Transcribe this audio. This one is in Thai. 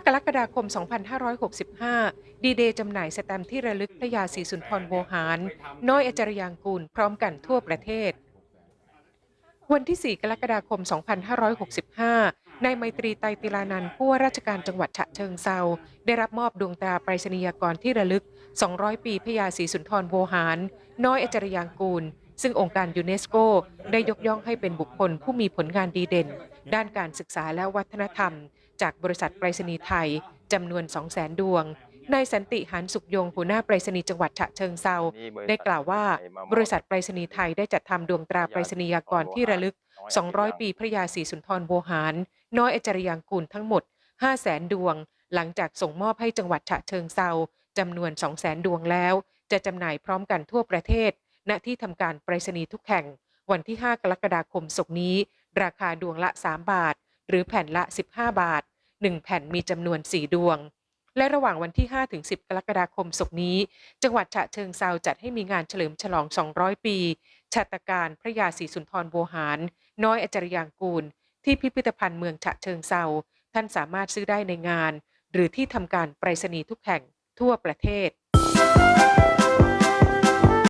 5 กรกฎาคม 2565 ดีเดย์จำหน่ายสแตมป์ที่ระลึกพระยาศรีสุนทรโวหาร น้อยอจรยางกูล พร้อมกันทั่วประเทศ วันที่ 4 กรกฎาคม 2565 นายไมตรีไตรติลานันท์ผู้ว่าราชการจังหวัดฉะเชิงเซาได้รับมอบดวงตราไปรษณียกรที่ระลึก 200 ปีพระยาศรีสุนทรโวหาร น้อยอจรยางกูล ซึ่งองค์การยูเนสโกได้ยกย่องให้เป็นบุคคลผู้มีผลงานดีเด่น ด้านการศึกษาและวัฒนธรรม จากบริษัทไปรษณีย์ไทยจำนวน 200,000 ดวงนายสันติหานสุขยงหัวหน้าไปรษณีย์จังหวัดฉะเชิงเซาได้กล่าวว่าบริษัทไปรษณีย์ไทยได้จัดทำดวงตราไปรษณียากรที่ระลึก 200 ปีพระยาศรีสุนทรโวหาร น้อยอจรยางกูลทั้งหมด 500,000 ดวง หลังจากส่งมอบให้จังหวัดฉะเชิงเซาจำนวน 200,000 ดวงแล้ว จะจำหน่ายพร้อมกันทั่วประเทศ ณที่ทำการไปรษณีย์ทุกแห่ง วันที่ 5 กรกฎาคมศกนี้ ราคาดวงละ 3 บาท หรือแผ่นละ 15 บาท 1 แผ่นมีจำนวน 4 ดวง และระหว่างวันที่ 5 ถึง 10 กรกฎาคมศกนี้ จังหวัดฉะเชิงเซาจัดให้มีงานเฉลิมฉลอง 200 ปี ชาตการพระยาศรีสุนทรโวหาร น้อยอจรยางกูล ที่พิพิธภัณฑ์เมืองฉะเชิงเซาท่านสามารถซื้อได้ในงาน หรือที่ทำการไปรษณีย์ทุกแห่งทั่วประเทศ